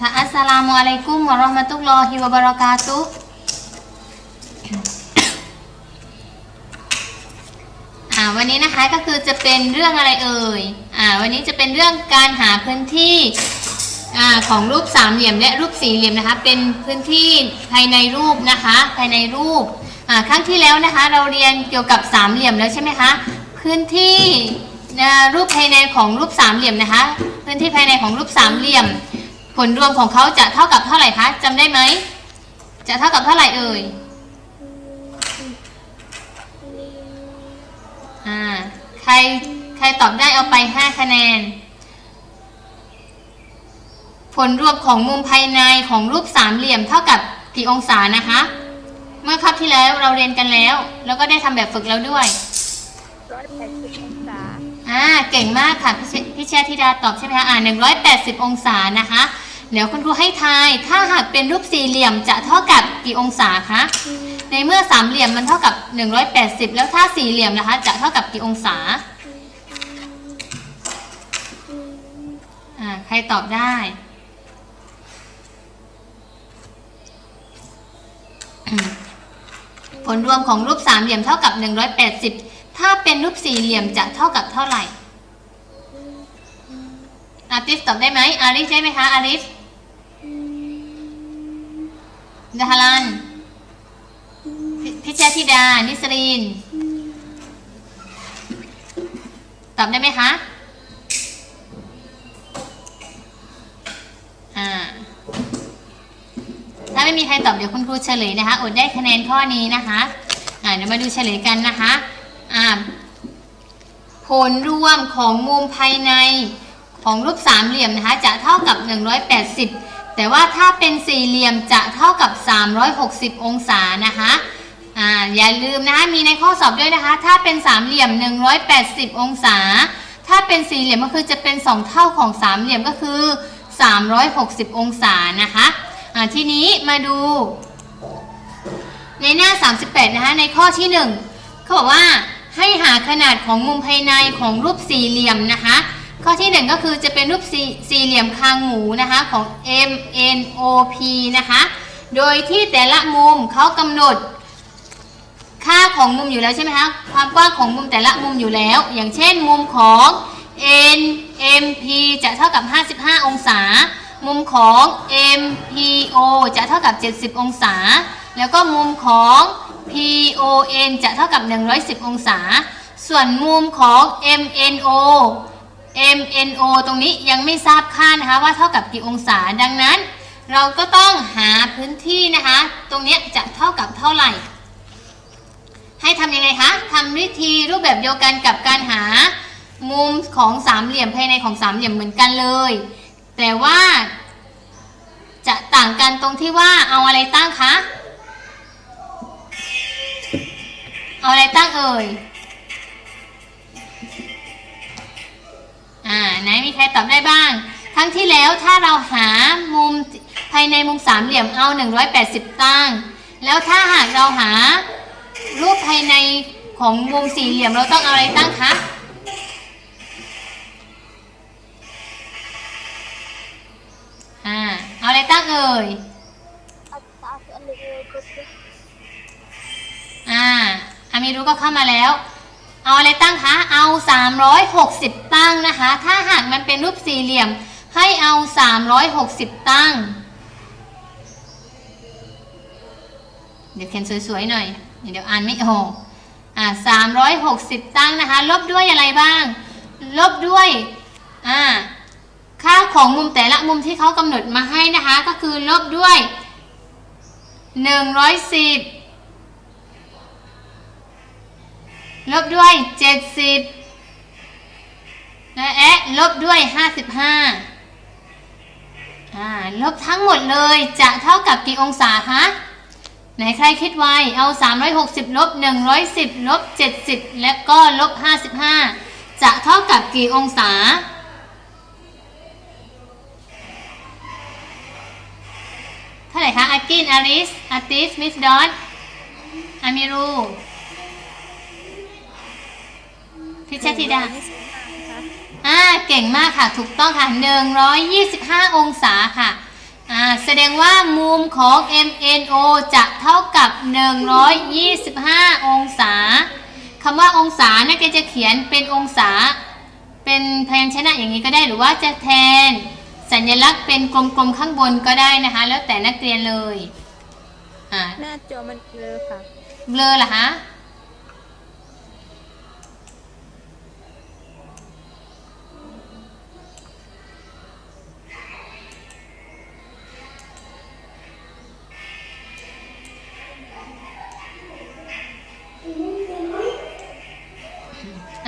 ค่ะอัสสลามุอะลัยกุมวะเราะห์มะตุลลอฮิวะบะเราะกาตุฮ์อ่าวันนี้นะคะก็คือจะเป็นเรื่องอะไรเอ่ยอ่าวันนี้จะเป็นเรื่องการหาพื้นที่อ่าของรูปสามเหลี่ยมและรูปสี่เหลี่ยมนะคะ เป็นพื้นที่ภายในรูปนะคะ ภายในรูปอ่าครั้งที่แล้วนะคะ เราเรียนเกี่ยวกับสามเหลี่ยมแล้วใช่ไหมคะพื้นที่รูปภายในของรูปสามเหลี่ยมนะคะ พื้นที่ภายในของรูปสามเหลี่ยม ผลรวมของเขาจะเท่ากับเท่าไหร่คะจำได้ไหม จะเท่ากับเท่าไหร่เอ่ยอ่าใครใครตอบได้เอาไป 5 คะแนน ผลรวมของมุมภายในของรูปสามเหลี่ยมเท่ากับกี่องศานะคะ เมื่อคราวที่แล้วเราเรียนกันแล้ว แล้วก็ได้ทำแบบฝึกแล้วด้วยร้อยแปดสิบองศาอ่าเก่งมากค่ะพี่เชพี่เชษธิดาตอบใช่ไหมคะอ่า180องศานะคะ เดี๋ยวคุณครูให้ทาย ถ้าหากเป็นรูปสี่เหลี่ยมจะเท่ากับกี่องศาคะ ในเมื่อสามเหลี่ยมมันเท่ากับ 180 แล้วถ้าสี่เหลี่ยมนะคะ จะเท่ากับกี่องศา อ่า ใครตอบได้ ผลรวมของรูปสามเหลี่ยมเท่ากับ 180 ถ้าเป็นรูปสี่เหลี่ยมจะเท่ากับเท่าไหร่อาริสตอบได้ไหมอาริสได้ไหมคะอาริส ดาฮารันพิชยธิดา นิสรีน ตอบได้ไหมคะอ่าถ้าไม่มีใครตอบเดี๋ยวคุณครูเฉลยนะคะ อดได้คะแนนข้อนี้นะคะ อ่าเดี๋ยวมาดูเฉลยกันนะคะ อ่า ผลรวมของมุมภายในของรูปสามเหลี่ยมนะคะ จะเท่ากับ 180 แต่ว่าถ้าเป็นสี่เหลี่ยมจะเท่ากับ 360 องศานะคะอ่าอย่าลืมนะคะมีในข้อสอบด้วยนะคะ ถ้าเป็นสามเหลี่ยม 180 องศา ถ้าเป็นสี่เหลี่ยมก็คือจะเป็น 2 เท่าของสามเหลี่ยมก็คือ 360 องศานะคะอ่าทีนี้มาดู ในหน้า 38 นะคะในข้อที่ 1 เขาบอกว่าให้หาขนาดของมุมภายในของรูปสี่เหลี่ยมนะคะ ข้อที่ 1 ก็คือจะเป็นรูปสี่สี่เหลี่ยมคางหมูนะคะของ M N O P นะคะ โดยที่แต่ละมุมเขากำหนดค่าของมุมอยู่แล้วใช่ไหมคะ ความกว้างของมุมแต่ละมุมอยู่แล้ว อย่างเช่นมุมของ N M P จะเท่ากับ 55 องศา มุมของ M P O จะเท่ากับ 70 องศา แล้วก็มุมของ P O N จะเท่ากับ 110 องศา ส่วนมุมของ M N O M N O ตรงนี้ยังไม่ทราบค่านะคะว่าเท่ากับกี่องศาดังนั้น เราก็ต้องหาพื้นที่นะคะ ตรงนี้จะเท่ากับเท่าไหร่ ให้ทำยังไงคะทำวิธีรูปแบบเดียวกันกับการหามุมของสามเหลี่ยมภายในของสามเหลี่ยมเหมือนกันเลย แต่ว่าจะต่างกันตรงที่ว่าเอาอะไรตั้งคะ เอาอะไรตั้งเอ่ย อ่าไหนมีใครตอบได้บ้าง ครั้งที่แล้วถ้าเราหามุมภายในมุมสามเหลี่ยมเอา 180 ตั้ง แล้วถ้าหากเราหารูปภายในของวงสี่เหลี่ยมเราต้องเอาอะไรตั้งคะอ่าเอาอะไรตั้งเอ่ยอัตราส่วนหนึ่งก็คืออ่าอามีรู้ก็เข้ามาแล้ว เอาอะไรตั้งคะ เอา 360 ตั้งนะคะ ถ้าหากมันเป็นรูปสี่เหลี่ยม ให้เอา 360 ตั้ง เดี๋ยวเขียนสวยๆหน่อย เดี๋ยวอ่านไม่ออกอ่า360 ตั้งนะคะ ลบด้วยอะไรบ้าง ลบด้วยอ่าค่าของมุมแต่ละมุมที่เขากำหนดมาให้นะคะ ก็คือลบด้วย 110 ลบด้วย 70 และแอะลบด้วย 55อ่าลบทั้งหมดเลยจะเท่ากับกี่องศาคะไหนใครคิดไวเอา 360 ลบ 110 ลบ 70 และก็ลบ 55 จะเท่ากับกี่องศา เท่าไหร่คะอากินอาริสอาติสมิสดอนอามิรู พิชธิดายี่สิบห้าค่ะอ่าเก่งมากค่ะถูกต้องค่ะ 125 องศาค่ะงว่ามุมของ MNO จะเท่ากับ 125 องศาคำว่าองศานักเรียนจะเขียนเป็นองศา เป็นพยัญชนะอย่างนี้ก็ได้หรือว่าจะแทน สัญลักษณ์เป็นกลมๆข้างบนก็ได้นะคะ แล้วแต่นักเรียนเลยอ่าหน้าจอมันเบลอค่ะเบลอเหรอคะ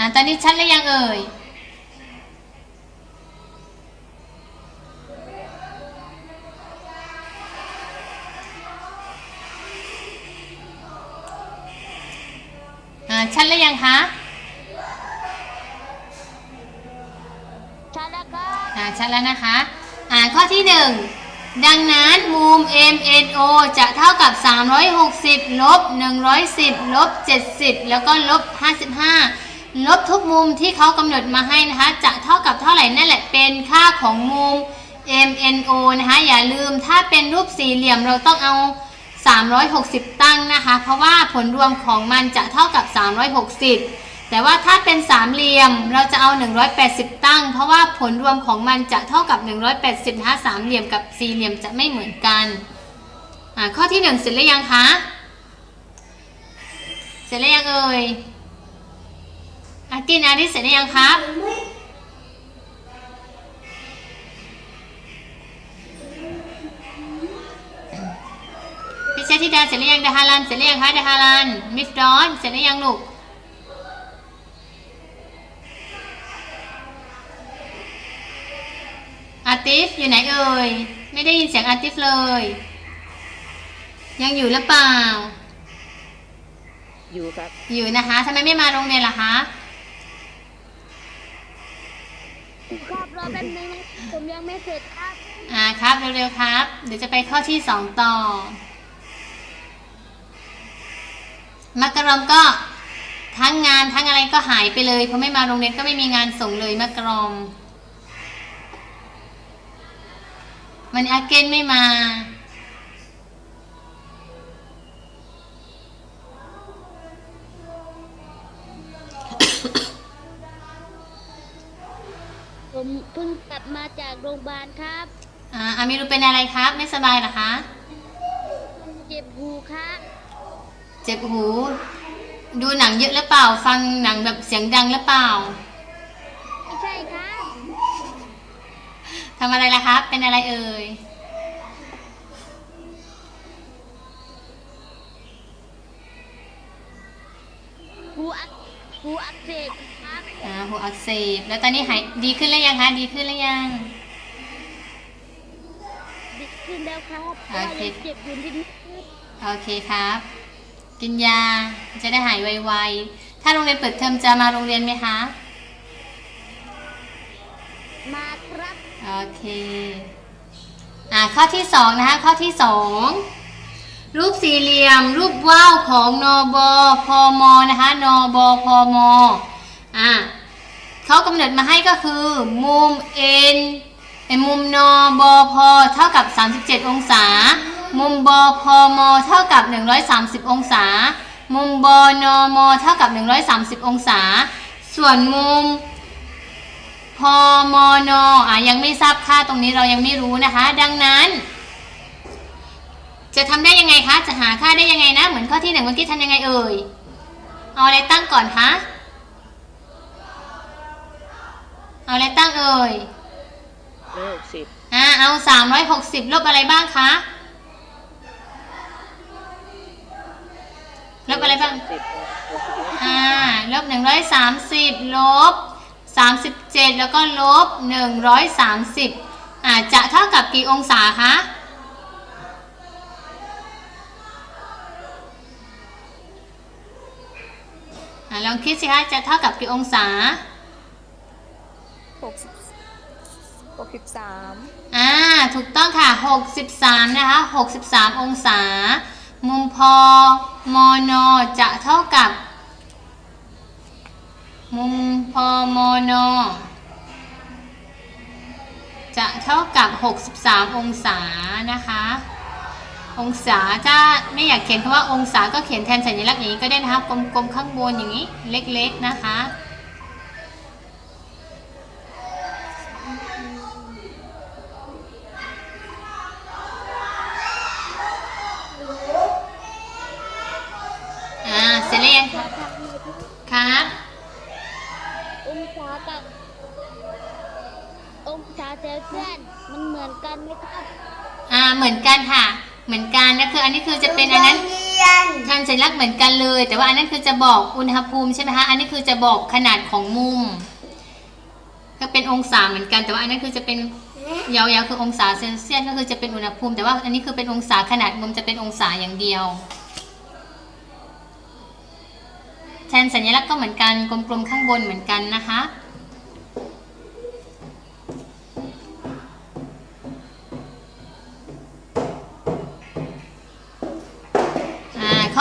อ่าตอนนี้ชัดหรือยังเอ่ยอ่าชัดหรือยังคะชัดแล้วครับอ่าชัดแล้วนะคะ อ่าข้อที่หนึ่งดังนั้นมุม MNO จะเท่ากับ 360 ลบ 110 ลบ 70 แล้วก็ลบ 55 ลบทุกมุมที่เขากำหนดมาให้นะคะ จะเท่ากับเท่าไหร่นั่นแหละเป็นค่าของมุม MNO นะคะ อย่าลืมถ้าเป็นรูปสี่เหลี่ยมเราต้องเอา 360 ตั้งนะคะ เพราะว่าผลรวมของมันจะเท่ากับ 360 แต่ว่าถ้าเป็นสามเหลี่ยมเราจะเอา 180 ตั้ง เพราะว่าผลรวมของมันจะเท่ากับ 180นะคะสามเหลี่ยมกับสี่เหลี่ยมจะไม่เหมือนกันข้อที่ 1 เสร็จหรือยังคะ เสร็จแล้วยังเอ่ย อากินอาริสเสร็จหรือยังครับ พิชธิดาเสร็จหรือยังดาฮารันเสร็จหรือยังคะดาฮารันมิฟดอนเสร็จหรือยังลูกอาติฟอยู่ไหนเอ่ยไม่ได้ยินเสียงอาติฟเลย ยังอยู่หรือเปล่า อยู่ครับ อยู่นะคะทำไมไม่มาโรงเรียนล่ะคะ ครับรอแป๊บนึงผมยังไม่เสร็จครับอ่าครับเร็วๆครับ เดี๋ยวจะไปข้อที่สองต่อ มักกะรอมก็ทั้งงานทั้งอะไรก็หายไปเลยเพราะไม่มาโรงเรียนก็ไม่มีงานส่งเลยมักกะรอมวันอาเกนไม่มา รงพยาบาลครับอ่าอามิรุเป็นอะไรครับ ไม่สบายเหรอคะ เจ็บหูครับเจ็บหู ดูหนังเยอะหรือเปล่า ฟังหนังแบบเสียงดังหรือเปล่าไม่ใช่ครับทำอะไรล่ะครับ เป็นอะไรเอ่ย หูอักหูอักเสบครับ อ่าหูอักเสบแล้วตอนนี้หายดีขึ้นแล้วยังคะ ดีขึ้นแล้วยังดีขึ้น แล้วครับโอเคว่ายังเจ็บอยู่นิดนึงโอเคครับ กินยาจะได้หายไวๆ ถ้าโรงเรียนเปิดเทอมจะมาโรงเรียนไหมคะ มาครับ โอเค อ่าข้อที่สองนะคะ ข้อที่สองรูปสี่เหลี่ยม รูปว่าวของนบพมนะคะนบพมอ่าเขากำหนดมาให้ก็คือ มุม n เอ่อมุมนบพเท่ากับ 37 องศา มุมบพมเท่ากับ 130 องศา มุมบนมเท่ากับ 130 องศา ส่วนมุมพอมอนอะยังไม่ทราบค่าตรงนี้เรายังไม่รู้นะคะ ดังนั้น จะทำได้ยังไงคะ จะหาค่าได้ยังไงนะ เหมือนข้อที่หนึ่งเมื่อกี้ทำยังไงเอ่ย เอาอะไรตั้งก่อนคะ เอาอะไรตั้งเอ่ย ร้อยหกสิบอ่าเอา360ลบอะไรบ้างคะลบอะไรบ้างสิบอ่าลบ130ลบ37แล้วก็ลบ130อ่าจะเท่ากับกี่องศาคะอ่าลองคิดสิคะจะเท่ากับกี่องศาห กสิบหกสิบสามอ่าถูกต้องค่ะ 63 นะคะ 63 องศา มุมพอมอนอจะเท่ากับ มุมพอมอนอจะเท่ากับ 63 องศานะคะ องศาถ้าไม่อยากเขียนคำว่าองศาก็เขียนแทนสัญลักษณ์อย่างนี้ก็ได้นะคะ กลมๆข้างบนอย่างนี้ เล็กๆนะคะากับ องศาเซลเซียสมันเหมือนกันไหมครับอ่าเหมือนกันค่ะ เหมือนกันนะคืออันนี้คือจะเป็นอันนั้นแทนสัญลักษณ์เหมือนกันเลย แต่ว่าอันนั้นคือจะบอกอุณหภูมิใช่ไหมคะอันนี้คือจะบอกขนาดของมุมก็เป็นองศาเหมือนกัน แต่ว่าอันนั้นคือจะเป็นยาวๆคือองศาเซลเซียสก็คือจะเป็นอุณหภูมิ แต่ว่าอันนี้คือเป็นองศาขนาดมุมจะเป็นองศาอย่างเดียวแทนสัญลักษณ์ก็เหมือนกันกลมๆข้างบนเหมือนกันนะคะ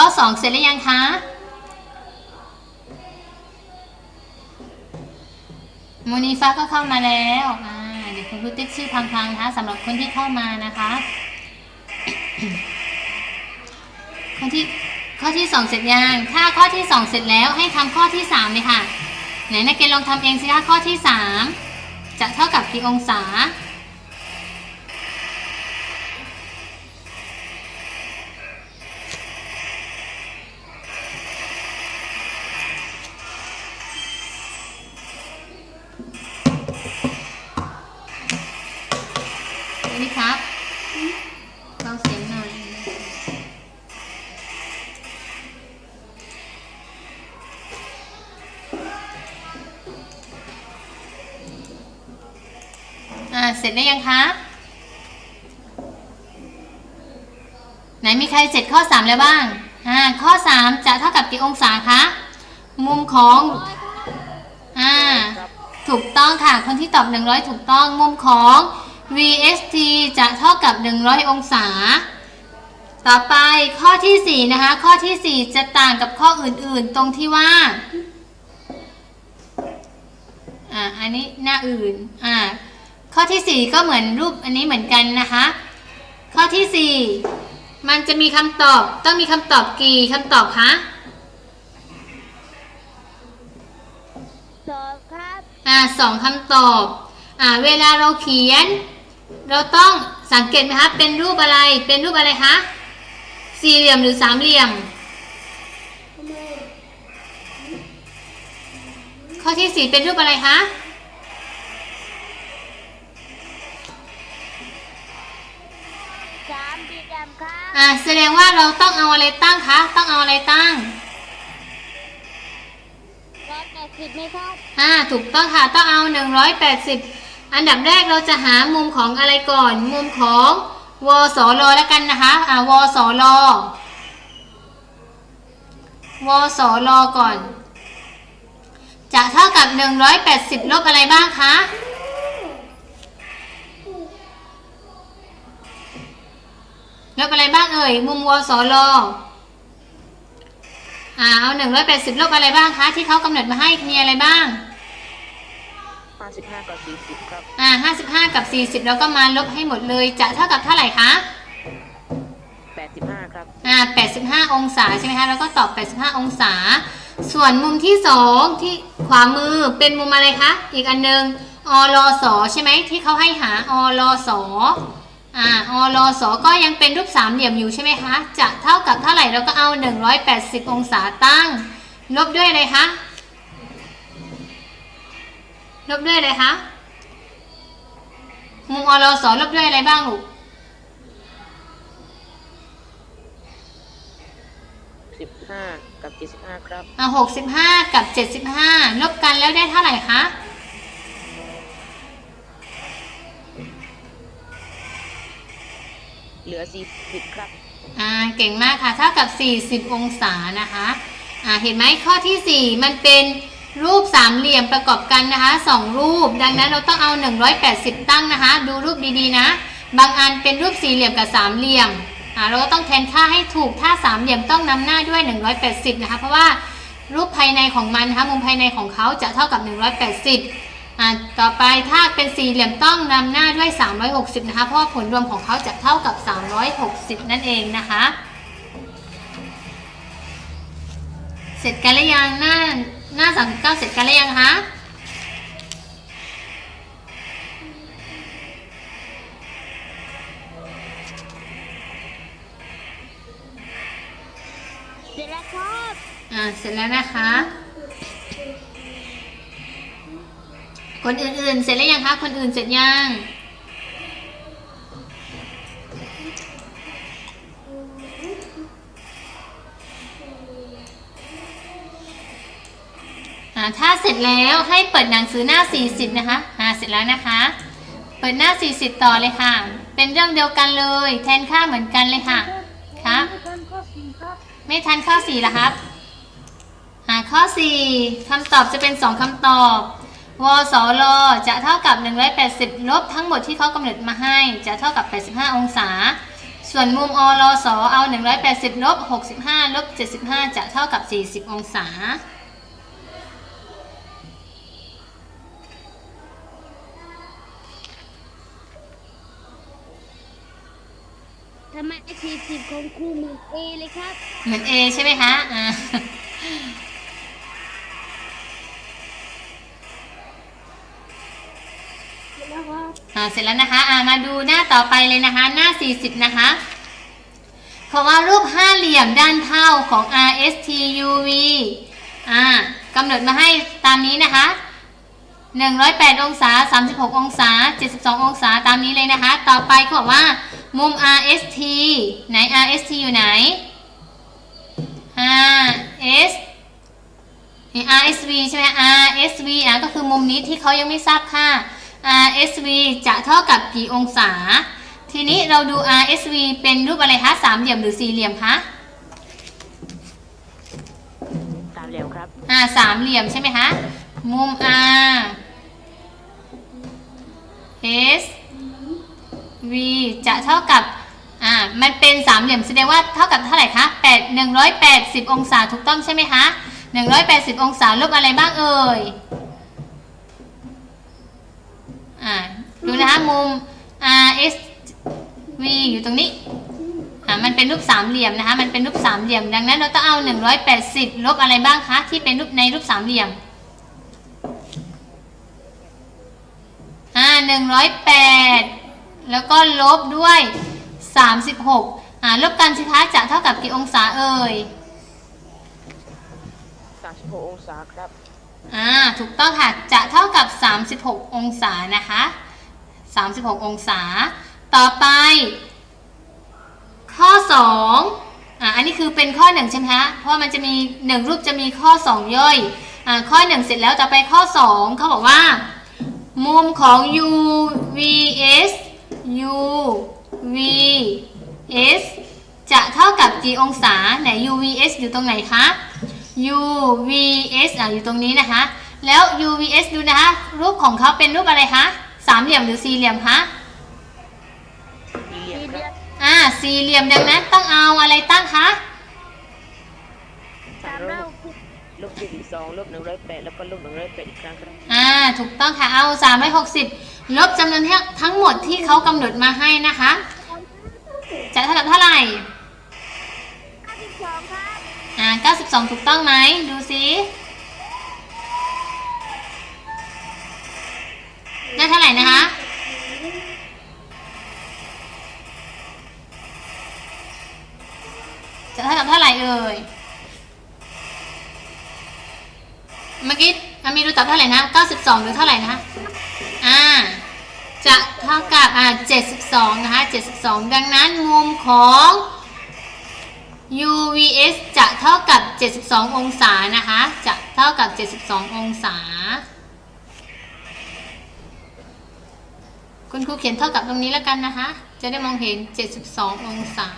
ข้อ 2 เสร็จหรือยังคะโมนีฟ้าก็เข้ามาแล้วเดี๋ยวคุณครูติ๊กชื่อพังๆนะคะสำหรับคนที่เข้ามานะคะ ข้อที่ข้อที่ 2 เสร็จยัง ถ้าข้อที่ 2 เสร็จแล้วให้ทำข้อที่3เลยค่ะ ไหนนักเรียนลองทำเองสิคะข้อที่ 3 จะเท่ากับกี่องศา ร็จได้ยังคะ ไหนมีใครเสร็จข้อ3แล้วบ้าง อ่า ข้อ3จะเท่ากับกี่องศาคะ มุมของ อ่า ถูกต้องค่ะ คนที่ตอบ 100 ถูกต้อง มุมของ VST จะเท่ากับ 100 องศา ต่อไปข้อที่ 4 นะคะ ข้อที่ 4 จะต่างกับข้ออื่นๆ ตรงที่ว่า อ่า อันนี้หน้าอื่น อ่า ข้อที่ 4 ก็เหมือนรูปอันนี้เหมือนกันนะคะ ข้อที่ 4 มันจะมีคำตอบต้องมีคำตอบกี่คำตอบคะสองครับอ่าสองคำตอบอ่าเวลาเราเขียน เราต้องสังเกตไหมคะเป็นรูปอะไรเป็นรูปอะไรคะสี่เหลี่ยมหรือสามเหลี่ยม ข้อที่สี่เป็นรูปอะไรคะ อ่าแสดงว่าเราต้องเอาอะไรตั้งคะ ต้องเอาอะไรตั้งร้อยแปดสิบไหมครับอ่าถูกต้องค่ะ ต้องเอา 180 อันดับแรกเราจะหามุมของอะไรก่อน มุมของวสรแล้วกันนะคะอ่าวสรวสรก่อน จะเท่ากับ 180 ลบอะไรบ้างคะ ลบอะไรบ้างเอ่ย มุมวสรอ่าเอา180ลบอะไรบ้างคะที่เขากำหนดมาให้มีอะไรบ้าง55กับ40ครับ อ่า55กับ40แล้วก็มาลบให้หมดเลย จะเท่ากับเท่าไหร่คะ85ครับ อ่า85องศาใช่ไหมคะ แล้วก็ตอบ85องศา ส่วนมุมที่2ที่ขวามือเป็นมุมอะไรคะ อีกอันหนึงอรสใช่ไหมที่เขาให้หาอรส อ่าอรสก็ยังเป็นรูปสามเหลี่ยมอยู่ใช่ไหมคะ จะเท่ากับเท่าไหร่เราก็เอา 180 องศาตั้ง ลบด้วยอะไรคะ ลบด้วยอะไรคะ มุมอรสลบด้วยอะไรบ้างลูก15กับ75ครับ อะหกสิบห้ากับเจ็ดสิบห้าลบกันแล้วได้เท่าไหร่คะ เหลือ40ครับอ่าเก่งมากค่ะเท่ากับ 40 องศานะคะอ่าเห็นไหมข้อที่ 4 มันเป็นรูปสามเหลี่ยมประกอบกันนะคะสองรูป ดังนั้นเราต้องเอา 180 ตั้งนะคะ ดูรูปดีๆนะ บางอันเป็นรูปสี่เหลี่ยมกับสามเหลี่ยมอ่าเราก็ต้องแทนค่าให้ถูกถ้าสามเหลี่ยมต้องนำหน้าด้วย 180 นะคะ เพราะว่ารูปภายในของมันนะคะมุมภายในของเขาจะเท่ากับ 180 อ่าต่อไปถ้าเป็นสี่เหลี่ยมต้องนำหน้าด้วย 360 นะคะ เพราะว่าผลรวมของเขาจะเท่ากับ 360 นั่นเองนะคะ เสร็จกันหรือยังหน้าหน้า39เสร็จกันหรือยังคะเสร็จแล้วครับ อ่า เสร็จแล้วนะคะ คนอื่นๆ เสร็จแล้วยังคะ คนอื่นเสร็จยังอ่าถ้าเสร็จแล้วให้เปิดหนังสือหน้า 40 นะคะอ่าเสร็จแล้วนะคะ เปิดหน้า 40 ต่อเลยค่ะ เป็นเรื่องเดียวกันเลย แทนค่าเหมือนกันเลยค่ะครับไม่ทันข้อสี่ครับไม่ทันข้อ4ละครับ หาข้อ 4คำตอบจะเป็น 2คำตอบ วสลจะเท่ากับ 180 ลบทั้งหมดที่เขากำหนดมาให้ จะเท่ากับ 85 องศา ส่วนมุมอลสเอา 180 ลบ 65 ลบ 75 จะเท่ากับ 40 องศา ทำไมสี่สิบของครูเหมือนเอเลยครับ เหมือน A ใช่ไหมคะอ่า เสร็จแล้วครับ อ่าเสร็จแล้วนะคะอ่ามาดูหน้าต่อไปเลยนะคะ หน้า 40 นะคะเพราะว่ารูปห้าเหลี่ยมด้านเท่าของ RSTUV อ่ากำหนดมาให้ตามนี้นะคะ 108 องศา 36 องศา 72 องศาตามนี้เลยนะคะ ต่อไปเขาบอกว่า มุม RST ไหน RST อยู่ไหน RS RSV ใช่ไหม RSV อะก็คือมุมนี้ที่เขายังไม่ทราบค่า RSV จะเท่ากับกี่องศา ทีนี้เราดู RSV เป็นรูปอะไรคะสามเหลี่ยมหรือสี่เหลี่ยมคะสามเหลี่ยมครับอ่าสามเหลี่ยมใช่ไหมคะ มุม R S V จะเท่ากับ อ่า มันเป็นสามเหลี่ยมแสดงว่าเท่ากับเท่าไหร่คะแปดหนึ่งร้อยแปดสิบองศาถูกต้องใช่ไหมคะหนึ่งร้อยแปดสิบองศาลบอะไรบ้างเอ่ย อ่าดูนะคะมุม R S V อยู่ตรงนี้อ่ามันเป็นรูปสามเหลี่ยมนะคะ มันเป็นรูปสามเหลี่ยม ดังนั้นเราต้องเอา 180 ลบอะไรบ้างคะ ที่เป็นรูปในรูปสามเหลี่ยมอ่า108 แล้วก็ลบด้วย 36อ่าลบกันสิคะจะเท่ากับกี่องศาเอ่ยสามสิบหกองศาครับ อ่าถูกต้องค่ะจะเท่ากับ 36 องศานะคะ 36 องศา ต่อไป ข้อ 2อ่าอันนี้คือเป็นข้อ 1 ใช่ไหมคะเพราะมันจะมี 1 รูปจะมีข้อ 2 ย่อยอ่าข้อ 1 เสร็จแล้วต่อไปข้อ 2 เขาบอกว่า มุมของ UVS UVS จะเท่ากับกี่องศาไหน UVS อยู่ตรงไหนคะ UVS อะอยู่ตรงนี้นะคะ แล้ว UVS ดูนะคะ รูปของเขาเป็นรูปอะไรคะสามเหลี่ยมหรือสี่เหลี่ยมคะสี่เหลี่ยมสี่คเดืรัอบนอ่าสี่เหลี่ยมดังนั้นต้องเอาอะไรตั้งคะสามร้อยหกสิบลบเจ็ดสิบสองลบหนึ่งร้อยแปดแล้วก็ลบหนึ่งร้อยแปดอีกครั้งครับอ่าถูกต้องค่ะเอา360ลบจำนวนทั้งหมดที่เขากำหนดมาให้นะคะ จะเท่ากับเท่าไหร่เก้าสิบสองครับ อ่า92 ถูกต้องไหม ดูซิได้เท่าไหร่นะคะ จะเท่ากับเท่าไหร่เอ่ย เมื่อกี้อามีรูตอบเท่าไหร่นะ92หรือเท่าไหร่นะคะ อ่า จะเท่ากับอ่า72 นะคะ 72 ดังนั้นมุมของ UVS จะเท่ากับ 72 องศานะคะ จะเท่ากับ 72 องศา คุณครูเขียนเท่ากับตรงนี้แล้วกันนะคะ จะได้มองเห็น 72 องศา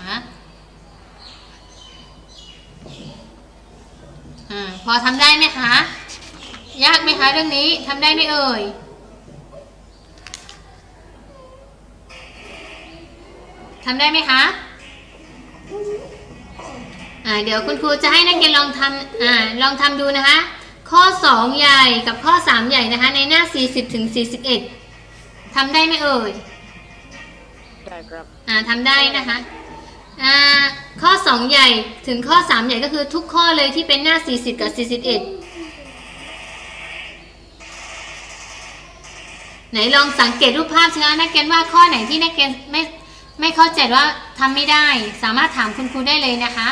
อ่าพอทำได้ไหมคะ ยากไหมคะเรื่องนี้ทำได้ไหมเอ่ยทำได้ไหมคะ อ่าเดี๋ยวคุณครูจะให้นักเรียนลองทำอ่าลองทำดูนะคะ ข้อ 2 ใหญ่กับข้อ 3 ใหญ่นะคะ ในหน้า 40ถึง41ทำได้ไหมเอ่ยได้ครับอ่าทำได้นะคะอ่าข้อ 2 ใหญ่ถึงข้อ 3 ใหญ่ก็คือทุกข้อเลยที่เป็นหน้า 40 กับ 41 ไหนลองสังเกตรูปภาพสิคะนักเรียนว่าข้อไหนที่นักเรียนไม่ไม่เข้าใจว่าทำไม่ได้ สามารถถามคุณครูได้เลยนะคะ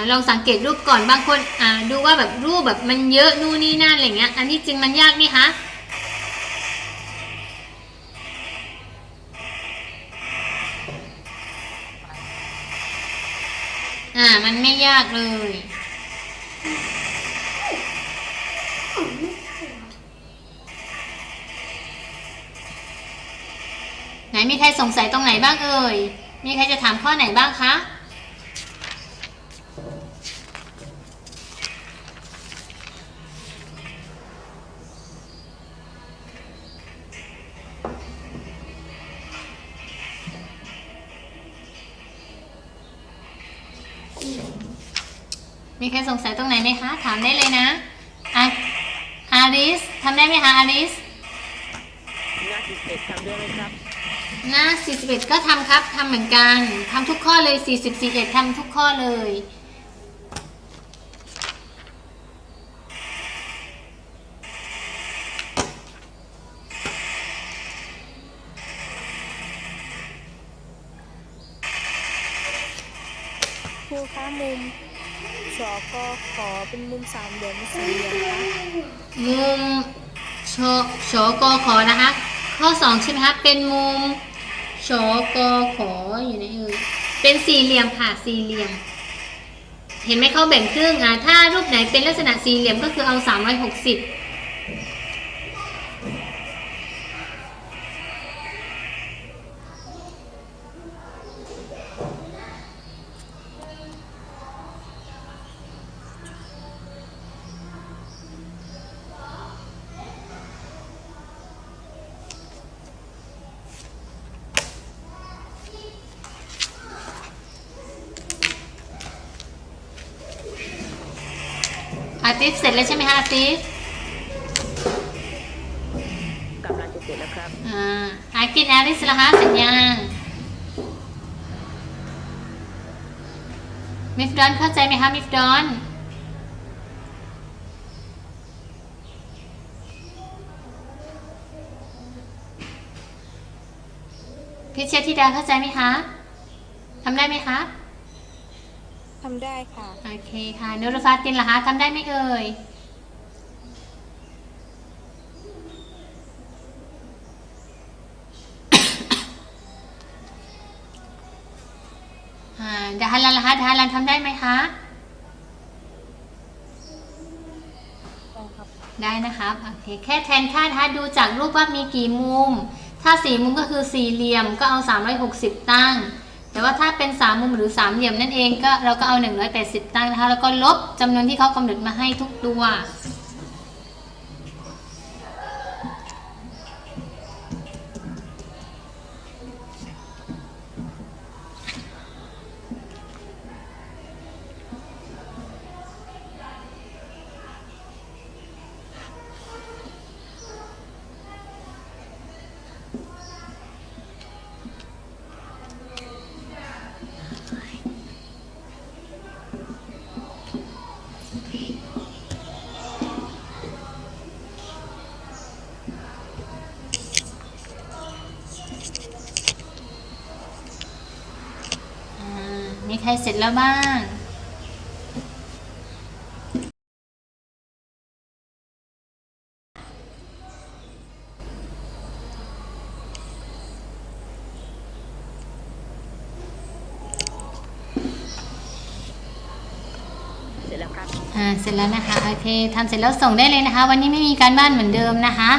อาลองสังเกตรูปก่อนบางคนอ่าดูว่าแบบรูปแบบมันเยอะนู่นนี่นั่นอะไรเงี้ยอันที่จริงมันยากไหมคะอ่ามันไม่ยากเลยไหนมีใครสงสัยตรงไหนบ้างเอ่ย มีใครจะถามข้อไหนบ้างคะ ใครสงสัยตรงไหนไหมคะ ถามได้เลยนะอะอาริสทำได้ไหมคะอาริสหน้าสิบเอ็ดทำได้ไหมครับ หน้า41ก็ทำครับทำเหมือนกันทำทุกข้อเลย40 41ทำทุกข้อเลยครูคะมุม ชอกขอเป็นมุมสามเหลี่ยมสี่เหลี่ยมคะมุมชชกขอนะคะ ข้อสองใช่ไหมคะเป็นมุมชกขออยู่ในเออเป็นสี่เหลี่ยมค่ะสี่เหลี่ยม เห็นไหมเขาแบ่งครึ่งอะถ้ารูปไหนเป็นลักษณะสี่เหลี่ยมก็คือเอา360อาติฟเสร็จแล้วใช่ไหมคะอาติฟกำลังจะเสร็จแล้วครับอ่าอากินแอริสละคะเสร็จยังมิฟดอนเข้าใจไหมคะมิฟดอนพิเชษธิดาเข้าใจไหมคะทำได้ไหมคะ ทำได้ค่ะ โอเคค่ะนูรฟาตินล่ะคะทำได้ไหมเอ่ย อ่าดาฮันลันล่ะคะดาฮันลันทำได้ไหมคะได้นะครับโอเคแค่แทนค่านะคะดูจากรูปว่ามีกี่มุม ถ้าสี่มุมก็คือสี่เหลี่ยมก็เอา 360 ตั้ง แต่ว่าถ้าเป็นสามมุมหรือสามเหลี่ยมนั่นเองก็เราก็เอา 180 ตั้งนะคะ แล้วก็ลบจำนวนที่เขากำหนดมาให้ทุกตัว ใครเสร็จแล้วบ้างเสร็จแล้วครับอ่าเสร็จแล้วนะคะโอเคทำเสร็จแล้วส่งได้เลยนะคะ วันนี้ไม่มีการบ้านเหมือนเดิมนะคะ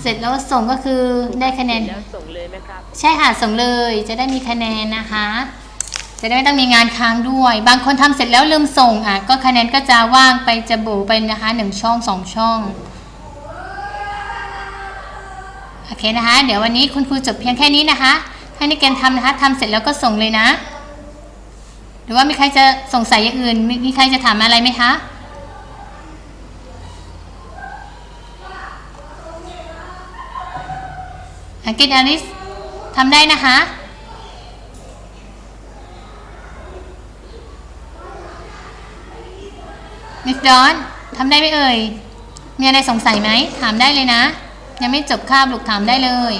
เสร็จแล้วส่งก็คือได้คะแนน ไหมครับ ใช่ค่ะส่งเลยจะได้มีคะแนนนะคะ จะได้ไม่ต้องมีงานค้างด้วย บางคนทำเสร็จแล้วลืมส่งอะก็คะแนนก็จะว่างไปจะโบไปนะคะหนึ่งช่องสองช่องโอเคนะคะ เดี๋ยววันนี้คุณครูจบเพียงแค่นี้นะคะให้นักเรียนทำนะคะทำเสร็จแล้วก็ส่งเลยนะ หรือว่ามีใครจะสงสัยอย่างอื่นมีมีใครจะถามอะไรไหมคะอากิดอาริส ทำได้นะคะมิสดอนทำได้ไหมเอ่ย มีอะไรสงสัยไหม ถามได้เลยนะ ยังไม่จบคาบลูกถามได้เลย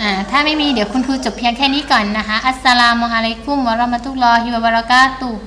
อ่าถ้าไม่มีเดี๋ยวคุณครูจบเพียงแค่นี้ก่อนนะคะ อัสสลามุอะลัยกุมวะราะมะตุลลอฮิวะบะเราะกาตุฮ์